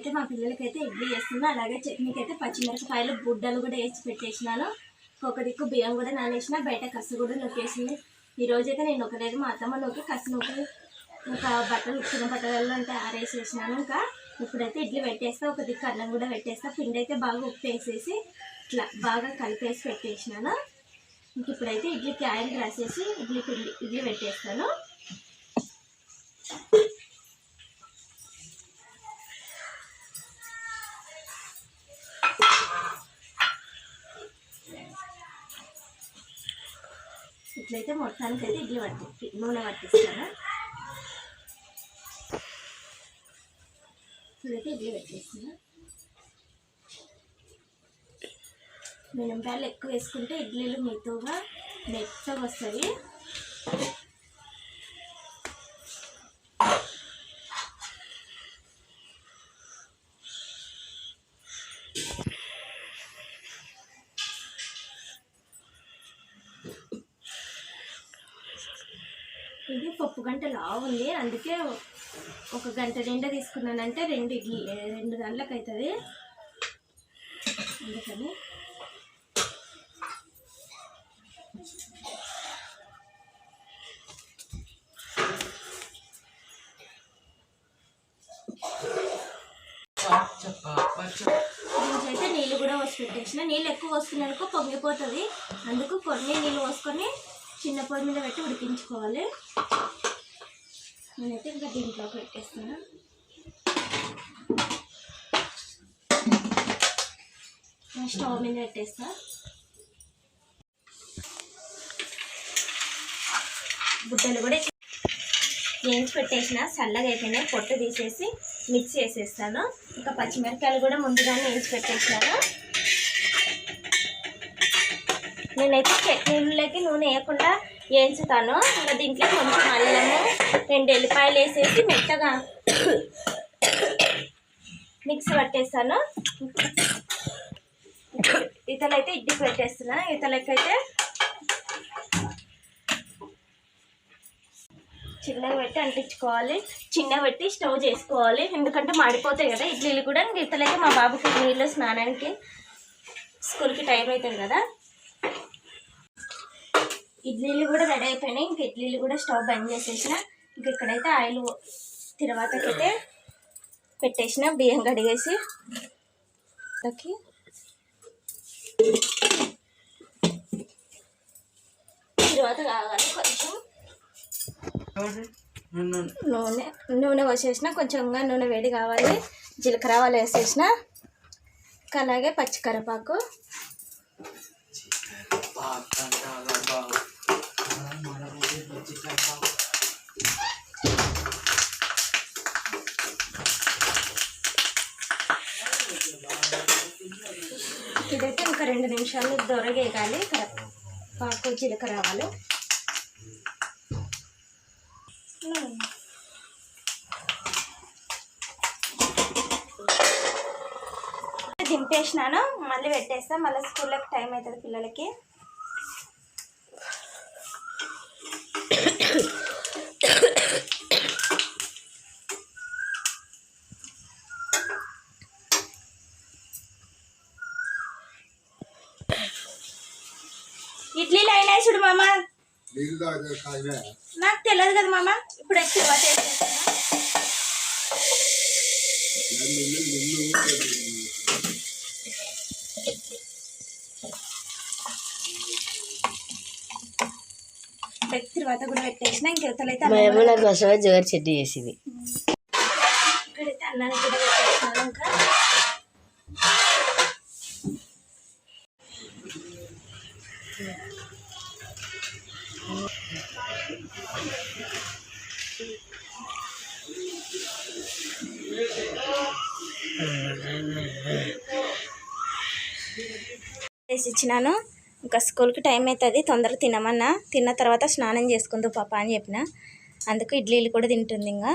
అయితే మా పిల్లలకైతే ఇడ్లీ చేస్తున్నా. అలాగే చట్నీకి అయితే పచ్చిమిరపకాయలు బుడ్డలు కూడా వేసి పెట్టేసినాను. ఒక దిక్కు బియ్యం కూడా నానేసిన బయట కసు కూడా నొక్కేసింది. ఈరోజు అయితే నేను ఒక మా అత్తమ్మ నొక్కి కసు నొక్కి ఇంకా బట్టలు చిన్న బట్టలలో అంటే ఆరేసేసినాను ఇంకా. ఇప్పుడైతే ఇడ్లీ పెట్టేస్తా ఒక దిక్కు అన్నం కూడా పెట్టేస్తా. పిండి అయితే బాగా ఉప్పు వేసేసి ఇట్లా బాగా కలిపేసి పెట్టేసినాను. ఇంక ఇప్పుడైతే ఇడ్లీకి ఆయిల్ రాసేసి ఇడ్లీ పిండి ఇడ్లీ పెట్టేస్తాను. ఇట్లయితే మొత్తానికి అయితే ఇడ్లీ పట్టి నూనె పట్టిస్తాను ఇప్పుడైతే ఇడ్లీ పెట్టేస్తున్నా. మినపాయలు ఎక్కువ వేసుకుంటే ఇడ్లీలు మెతుగా మెత్తగా వస్తుంది ఇది పప్పు గంట లావు ఉంది. అందుకే ఒక గంట నిండా తీసుకున్నానంటే రెండు ఇడ్లీ రెండు గంటలకు అవుతుంది అందుకని దీనికైతే నీళ్ళు కూడా పోసి పెట్టేసిన. నీళ్ళు ఎక్కువ పోసుకున్నానుకో పొంగిపోతుంది. అందుకు కొన్ని నీళ్ళు పోసుకొని చిన్న పొయ్యి మీద పెట్టి ఉడికించుకోవాలి. నేనైతే ఇంకా దీంట్లో పెట్టేస్తాను స్టవ్ మీద పెట్టేస్తా. బుట్టలు కూడా వేయించి పెట్టేసిన చల్లగా అయిపోయినాయి. పొట్టు తీసేసి మిక్స్ చేసేస్తాను. ఇంకా పచ్చిమిరపకాయలు కూడా ముందుగానే వేయించి పెట్టేసినాను. నేనైతే చట్నీలకి నూనె వేయకుండా వేయించుతాను. ఇంకా దీంట్లో కొంచెం అల్లము రెండు ఎల్లిపాయలు వేసేసి మెత్తగా మిక్స్ పట్టేస్తాను. ఇతలైతే ఇడ్లీకి పెట్టేస్తున్నా. ఇతలకైతే చిన్నగా పెట్టి అంటించుకోవాలి. చిన్నగా పెట్టి స్టవ్ చేసుకోవాలి. ఎందుకంటే మాడిపోతాయి కదా ఇడ్లీలు కూడా. ఇతలైతే మా బాబుకి నీళ్ళు స్నానానికి స్కూల్కి టైం అవుతుంది కదా. ఇడ్లీలు కూడా రెడీ అయిపోయినాయి. ఇంక ఇడ్లీలు కూడా స్టవ్ బంద్ చేసేసిన. ఇంక ఇక్కడైతే ఆయిల్ తర్వాతకైతే పెట్టేసిన. బియ్యం కడిగేసి దానికి తర్వాత కావాలి కొంచెం నూనె. నూనె పోసేసిన. కొంచెంగా నూనె వేడి కావాలి. జీలకర్ర ఆవాలు వేసేసిన. ఇంకా అలాగే పచ్చికరపాకు రెండు నిమిషాలు దొరగేయాలి పాకు జీలకర్ర ఆవాలు. దింపేసినాను మళ్ళీ పెట్టేస్తా. మళ్ళీ స్కూల్లోకి టైం అవుతుంది పిల్లలకి. నాకు తెలియదు కదా మామ ఇప్పుడు వచ్చి తర్వాత కూడా పెట్టేసిన ఇంకెవతలైతే జోరు చట్నీ చేసింది. ఇచ్చినాను ఇంకా స్కూల్కి టైం అవుతుంది తొందరగా తినమన్నా. తిన్న తర్వాత స్నానం చేసుకుందు పాప అని చెప్పిన. అందుకు ఇడ్లీలు కూడా తింటుంది ఇంకా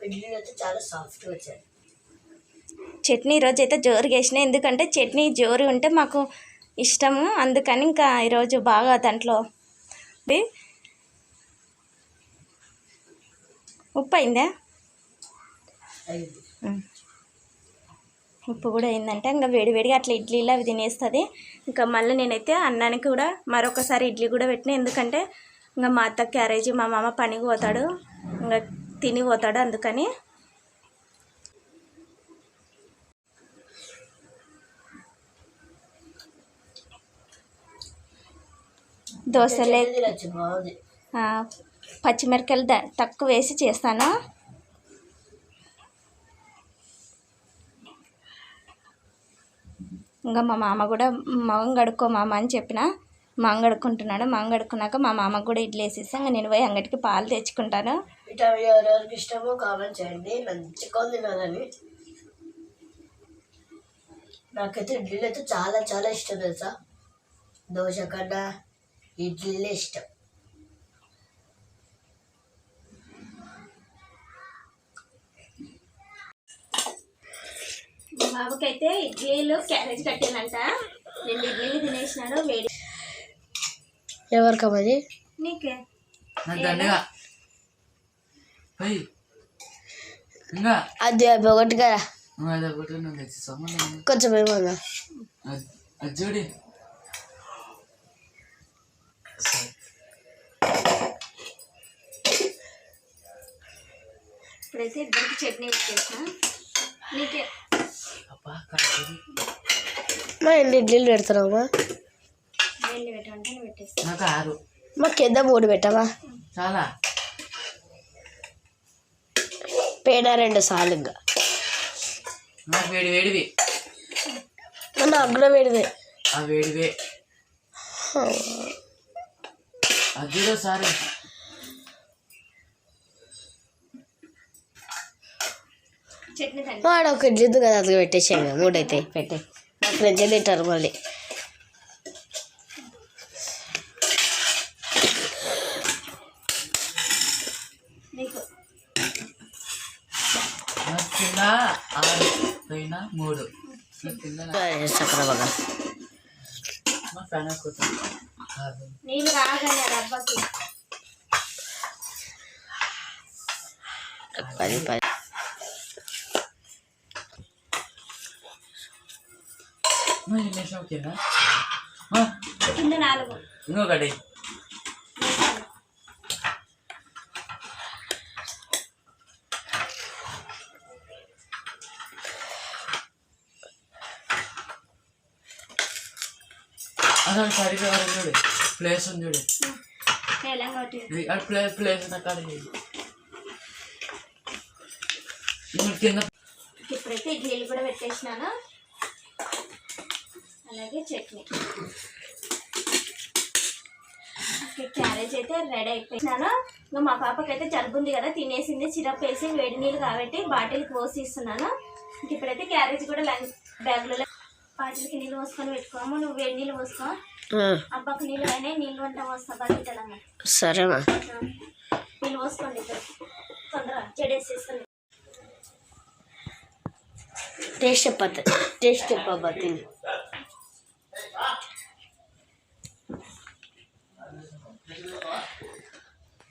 ఇడ్లీ అయితే చాలా సాఫ్ట్ వచ్చాయి. చట్నీ ఈరోజు అయితే జోరుగా వేసిన. ఎందుకంటే చట్నీ జోరు ఉంటే మాకు ఇష్టము. అందుకని ఇంకా ఈరోజు బాగా దాంట్లో ఉప్పు అయిందా. ఉప్పు కూడా అయిందంటే. ఇంకా వేడివేడిగా అట్లా ఇడ్లీలు అవి తినేస్తుంది. ఇంకా మళ్ళీ నేనైతే అన్నానికి కూడా మరొకసారి ఇడ్లీ కూడా పెట్టిన. ఎందుకంటే ఇంకా మా అత్త క్యారేజీ మా మామ పనికి పోతాడు. ఇంకా తిని పోతాడు అందుకని. దోశలే పచ్చిమిరపకాయలు ద- తక్కువ వేసి చేస్తాను. ఇంకా మా మామ కూడా మగం కడుక్కో మామ అని చెప్పిన మగం కడుక్కుంటున్నాడు మగం కడుక్కున్నాక మా మామకు కూడా ఇడ్లీ వేసేసి ఇంకా నేను పోయి అంగడికి పాలు తెచ్చుకుంటాను. ఎవరెవరికి ఇష్టమో కామెంట్ చేయండి. మంచిగా తినాలని. నాకైతే ఇడ్లీలు అయితే చాలా చాలా ఇష్టం తెలుసా? దోశ కన్నా ఇడ్లీలే ఇష్టం. బాబుకైతే ఇడ్లీలు క్యారేజ్ కట్టానంట రెండు ఇడ్లీలు తినేసినాడు వేడి. ఎవరికమ్మది? నీకే. అది ఒకటి కదా. కొంచెం ఏమన్నా చూడి. ఇప్పుడైతే ఇద్దరికి చట్నీ ఇచ్చేసిన నీకే. మా ఎన్ని ఇడ్లీలు పెట్టేస్తాను నాకు ఆరు. మా కింద మూడు పెట్టమా చాలా? పేడ రెండు సార్లు ఇంకా. నాకు వేడి వేడివి. నాకు కూడా పెడితే ఆ వేడివే. అది చూడు సారీ. వాడు ఒక ఇడ్లీ ఉంది కదా అది పెట్టేసాను మూడైతే. పెట్టే. నాకు రెండు తింటారు మళ్ళీ? మూడు. మా ఇంకొకటి. అసలు సరిగ్గా చూడు ప్లేస్ ఉంది చూడు. ప్లేస్ ఉంది అక్కడ కింద ఇప్పుడైతే ఇడ్లీలు కూడా పెట్టేసినాను. అలాగే చట్నీ. క్యారేజ్ అయితే రెడీ అయిపోయినాను ఇంకా మా పాపకి అయితే జలుబు ఉంది కదా తినేసింది. సిరప్ వేసి వేడి నీళ్ళు కాబట్టి బాటిల్కి పోసి ఇస్తున్నాను. ఇంక ఇప్పుడైతే క్యారేజ్ కూడా లంచ్ బ్యాగ్లో బాటిల్కి నీళ్ళు పోసుకొని పెట్టుకోము. నువ్వు వేడి నీళ్ళు పోసుకో. అబ్బాకు నీళ్ళు అయినాయి నీళ్ళు వంట పోస్తా బయట సరేమా. నీళ్ళు పోసుకోండి తొందరగా చెడేసేస్తుంది టేస్ట్ చెప్పద్దు టేస్ట్ చెప్పబ్బా తిని.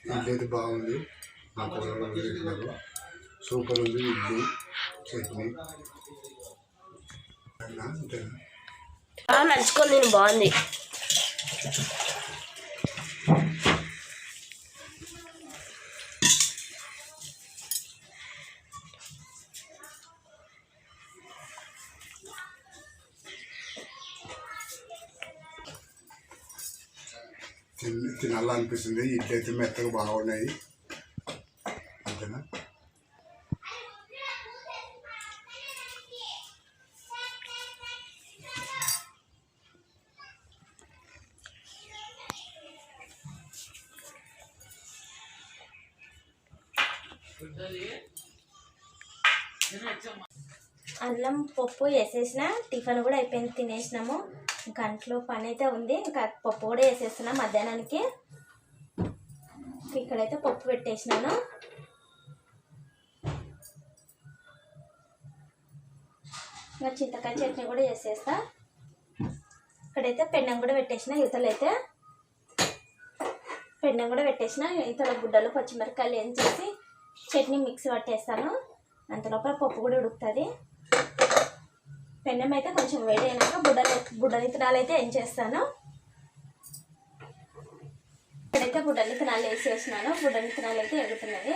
ఇడ్లీ అయితే బాగుంది మా కూరలో చేసినారు సూపర్ ఉంది ఇడ్లీ చట్నీ. నడుచుకొని బాగుంది. తిని తినాలనిపిస్తుంది ఇడ్లీ అయితే మెత్తగా బాగున్నాయి అంతేనా? అల్లం పప్పు వేసేసిన టిఫిన్ కూడా అయిపోయింది తినేసినాము. ఇంకా అంట్లో పని అయితే ఉంది. ఇంకా పప్పు కూడా వేసేస్తున్నా మధ్యాహ్నానికి. ఇక్కడైతే పప్పు పెట్టేసినాను. ఇంకా చింతకాయ చట్నీ కూడా చేసేస్తా. ఇక్కడైతే పెన్నం కూడా పెట్టేసిన యువతలైతే పెన్నం కూడా పెట్టేసిన ఇతల గుడ్డలు పచ్చిమిరపకాయలు ఏం చేసి చట్నీ మిక్స్ పట్టేస్తాను. అంత లోపల పప్పు కూడా ఉడుకుతుంది. పెన్నం అయితే కొంచెం వేడి అయినాక బుడ్డలు బుడ్డనిత్తనాలు అయితే ఏం చేస్తాను. ఇక్కడైతే బుడ్డనిత్తనాలు వేసేసినాను. బుడ్డనిత్తనాలు అయితే ఎగుతున్నది.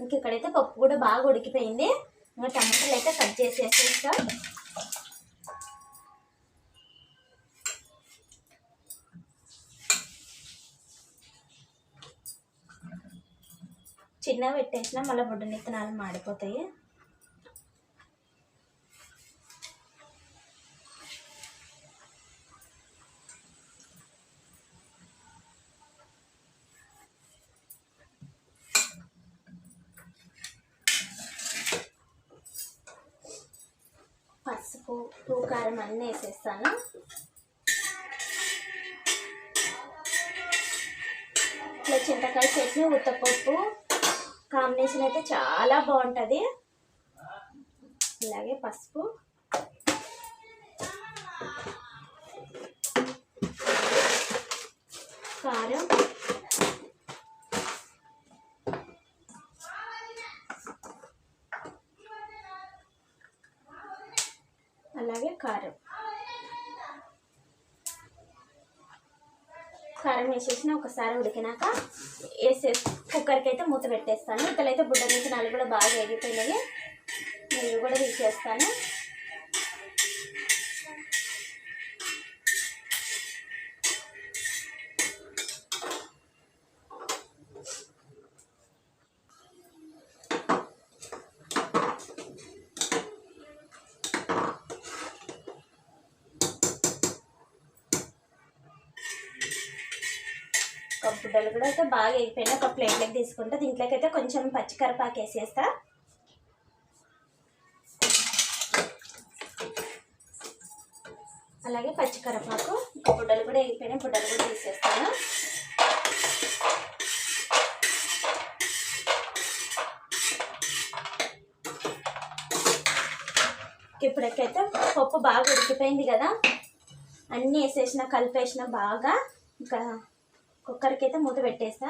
ఇంక ఇక్కడైతే పప్పు కూడా బాగా ఉడికిపోయింది. ఇంకా టమాటాలు అయితే కట్ చేసేసేస్తా చిన్న పెట్టేసిన మళ్ళీ బుడ్డనిత్తనాలు మాడిపోతాయి పసుపు ఉప్పు కారం అన్నీ వేసేస్తాను. ఇట్లా చింతకాయ చట్నీ ఉత్తపప్పు కాంబినేషన్ అయితే చాలా బాగుంటుంది. అలాగే పసుపు. కారం అలాగే కారం కారం వేసేసిన ఒకసారి ఉడికినాక వేసే కుక్కర్కి అయితే మూత పెట్టేస్తాను. ఇతలైతే బుడ్డ నుంచి నాలుగు కూడా బాగా ఎగిపోయినాయి నీళ్ళు కూడా తీసేస్తాను. అయితే బాగా ఎగిపోయినా ఒక ప్లేట్లోకి తీసుకుంటా. దీంట్లోకి అయితే కొంచెం పచ్చికరపాకు వేసేస్తా. అలాగే పచ్చికరపాకు ఇంకా బుడ్డలు కూడా ఎగిపోయినా బుడ్డలు కూడా తీసేస్తాను. ఇప్పటికైతే పప్పు బాగా ఉడికిపోయింది కదా. అన్నీ వేసేసిన కలిపేసిన బాగా. ఇంకా కుక్కర్కి అయితే మూత పెట్టేస్తా.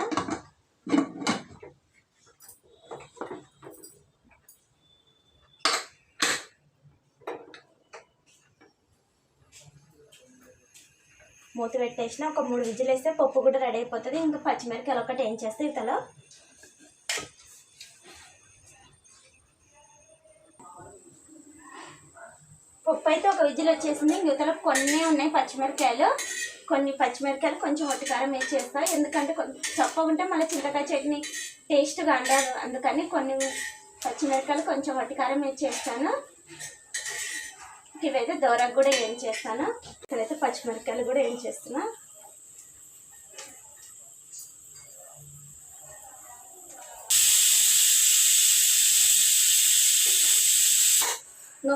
మూత పెట్టేసిన ఒక మూడు విజిల్ వేస్తే పప్పు కూడా రెడీ అయిపోతుంది. ఇంకా పచ్చిమిరకాయలు ఒకటి ఏం చేస్తే ఇతలో. పప్పు అయితే ఒక విజిల్ వచ్చేసింది. ఇంకలో కొన్ని ఉన్నాయి పచ్చిమిరకాయలు కొన్ని పచ్చిమిరకాయలు కొంచెం ఒట్టికారం వేసేస్తా ఎందుకంటే కొంచెం ఉంటే మళ్ళీ చింతకాయ చట్నీ టేస్ట్గా ఉండదు. అందుకని కొన్ని పచ్చిమిరకాయలు కొంచెం ఒట్టికారం వేసేస్తాను ఇవైతే దోరకు కూడా ఏం చేస్తాను. ఇక్కడైతే పచ్చిమిరకాయలు కూడా ఏం చేస్తున్నా.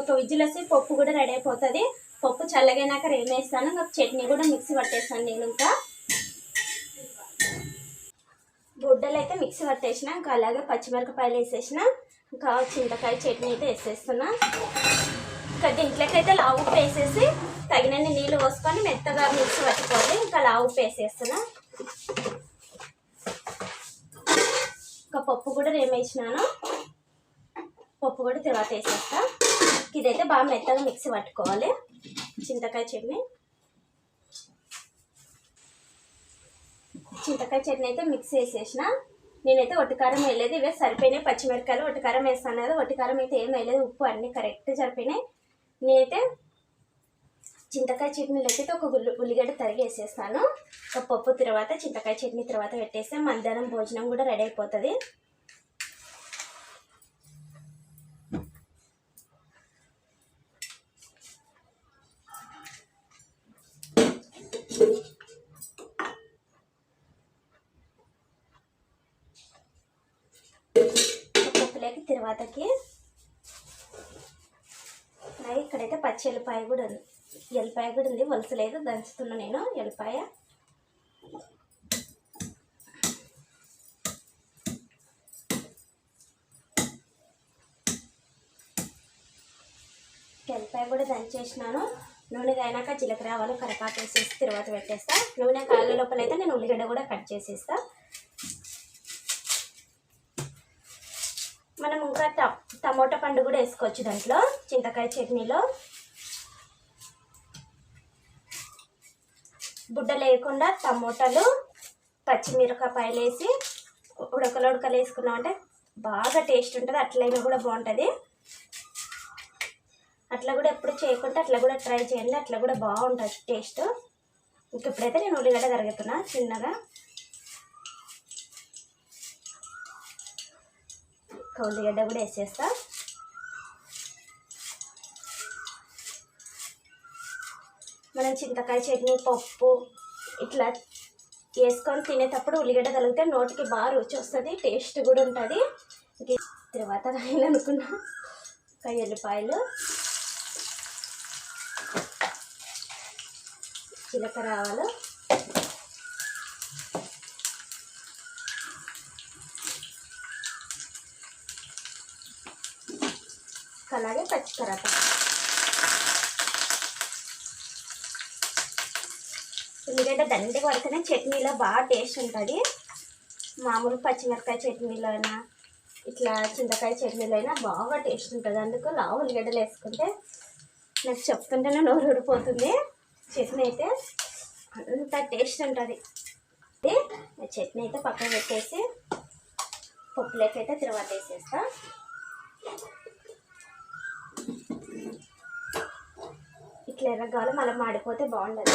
ఒక విజిల్ వేసి పప్పు కూడా రెడీ అయిపోతుంది. పప్పు చల్లగైనాక రేమేస్తాను ఇంకా చట్నీ కూడా మిక్సీ పట్టేస్తాను నేను ఇంకా. గుడ్డలు అయితే మిక్సీ పట్టేసిన ఇంకా అలాగే పచ్చిమిరపకాయలు వేసేసిన ఇంకా చింతకాయ చట్నీ అయితే వేసేస్తున్నా. ఇంకా దీంట్లోకి అయితే లావు ఉప్పు వేసేసి తగినన్ని నీళ్ళు పోసుకొని మెత్తగా మిక్సీ పట్టుకోవాలి ఇంకా లావు ఉప్పు వేసేస్తున్నా. ఇంకా పప్పు కూడా రేమేసినాను పప్పు కూడా తర్వాత వేసేస్తా. ఇదైతే బాగా మెత్తగా మిక్సీ పట్టుకోవాలి. చింతకాయ చట్నీ. చింతకాయ చట్నీ అయితే మిక్స్ వేసేసిన నేనైతే ఒట్టికారం వేయలేదు. ఇవే సరిపోయినాయి. పచ్చిమిరపకాయలు ఒట్టికారం వేస్తాను కదా ఒట్టికారం అయితే ఏం వేయలేదు. ఉప్పు అన్నీ కరెక్ట్ సరిపోయినాయి. నేనైతే చింతకాయ చట్నీ అయితే ఒక ఉల్లి ఉల్లిగడ్డ తరిగి వేసేస్తాను. ఒక పప్పు తర్వాత చింతకాయ చట్నీ తర్వాత పెట్టేస్తే మధ్యాహ్నం భోజనం కూడా రెడీ అయిపోతుంది. తర్వాతకి అలాగే ఇక్కడైతే పచ్చి ఎల్లిపాయ కూడా ఉంది. ఎల్లిపాయ కూడా ఉంది. వలసలేదు దంచుతున్నా నేను ఎల్లిపాయ. ఎల్లిపాయ కూడా దంచేసినాను. నూనె అయినాక జీలకర్ర ఆవాలు కరపాకు వేసేసి తర్వాత పెట్టేస్తా. నూనె కాళ్ళ లోపల అయితే నేను ఉల్లిగడ్డ కూడా కట్ చేసేస్తాను మనం ఇంకా ట- టమోటా పండు కూడా వేసుకోవచ్చు దాంట్లో చింతకాయ చట్నీలో. బుడ్డ లేకుండా టమోటాలు పచ్చిమిరపకాయలు వేసి ఉడకలు ఉడకలు వేసుకున్నామంటే బాగా టేస్ట్ ఉంటుంది అట్లయినా కూడా బాగుంటుంది. అట్లా కూడా ఎప్పుడు చేయకుండా అట్లా కూడా ట్రై చేయండి అట్లా కూడా బాగుంటుంది టేస్ట్. ఇంక ఇప్పుడైతే నేను ఉల్లిగడ్డ తరుగుతున్నా చిన్నగా. ఒక ఉల్లిగడ్డ కూడా వేసేస్తా. మనం చింతకాయ చట్నీ పప్పు ఇట్లా వేసుకొని తినేటప్పుడు ఉల్లిగడ్డ కలిగితే నోటికి బాగా రుచి వస్తుంది టేస్ట్ కూడా ఉంటుంది. తర్వాత రాయాలి అనుకున్నా. ఒక ఎల్లిపాయలు జీలకర్ర ఆవాలు. తర్వాత. పచ్చికరప ఉల్లిగడ్డ దండిగా పడితేనే చట్నీలో బాగా టేస్ట్ ఉంటుంది. మామూలు పచ్చిమిరపకాయ చట్నీలో అయినా ఇట్లా చింతకాయ చట్నీలో అయినా బాగా టేస్ట్ ఉంటుంది. అందుకు లావు ఉల్లిగడ్డలు వేసుకుంటే నాకు చెప్తుంటేనే నోరు ఊడిపోతుంది. చట్నీ అయితే అంత టేస్ట్ ఉంటుంది. చట్నీ అయితే పక్కన పెట్టేసి పప్పులోకి అయితే తిరువాత వేసేస్తాను ఇట్లా కావాలో మళ్ళీ మాడిపోతే బాగుండదు.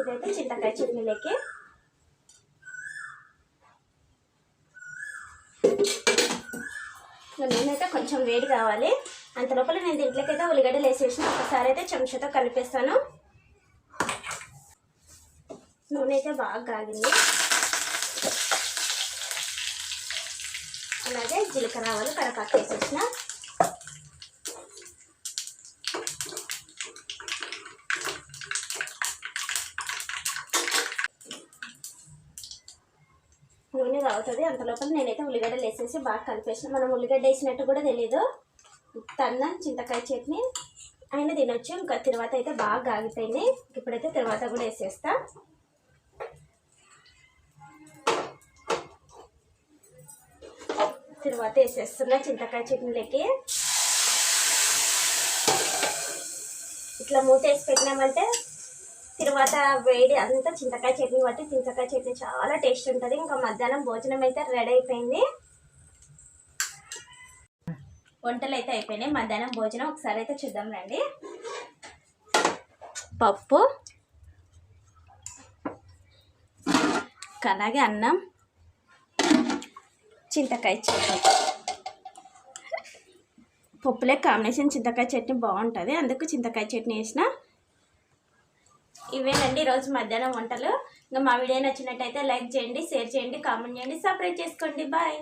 ఇదైతే చింతకాయ చట్నీలోకి. ఇంకా నూనె అయితే కొంచెం వేడి కావాలి. అంత లోపల నేను దీంట్లోకి అయితే ఉల్లిగడ్డలు వేసేసిన. ఒకసారి అయితే చెంచాతో కలిపేస్తాను. నూనె అయితే బాగా కాగింది అలాగే జీలకర్ర ఆవాలు కరపాకు వేసేసిన. నూనె తాగుతుంది అంత లోపల నేనైతే ఉల్లిగడ్డలు వేసేసి బాగా కలిపేసిన. మనం ఉల్లిగడ్డ వేసినట్టు కూడా తెలీదు. తన్న చింతకాయ చట్నీ అయినా తినొచ్చు. ఇంకా తర్వాత అయితే బాగా ఆగిపోయింది ఇప్పుడైతే తర్వాత కూడా వేసేస్తా. తర్వాత వేసేస్తున్నా చింతకాయ చట్నీలకి. ఇట్లా మూత వేసి పెట్టినామంటే తర్వాత వేడి అంతా చింతకాయ చట్నీ బట్టి చింతకాయ చట్నీ చాలా టేస్ట్ ఉంటుంది. ఇంకా మధ్యాహ్నం భోజనం అయితే రెడీ అయిపోయింది. వంటలు అయితే అయిపోయినాయి. మధ్యాహ్నం భోజనం ఒకసారి అయితే చూద్దాం రండి. పప్పు. అలాగే అన్నం. చింతకాయ చట్నీ పప్పులే కాంబినేషన్ చింతకాయ చట్నీ బాగుంటుంది. అందుకు చింతకాయ చట్నీ వేసిన. ఇవేనండి ఈరోజు మధ్యాహ్నం వంటలు. ఇంకా మా వీడియో నచ్చినట్టయితే లైక్ చేయండి షేర్ చేయండి కామెంట్ చేయండి సబ్స్క్రైబ్ చేసుకోండి. బాయ్.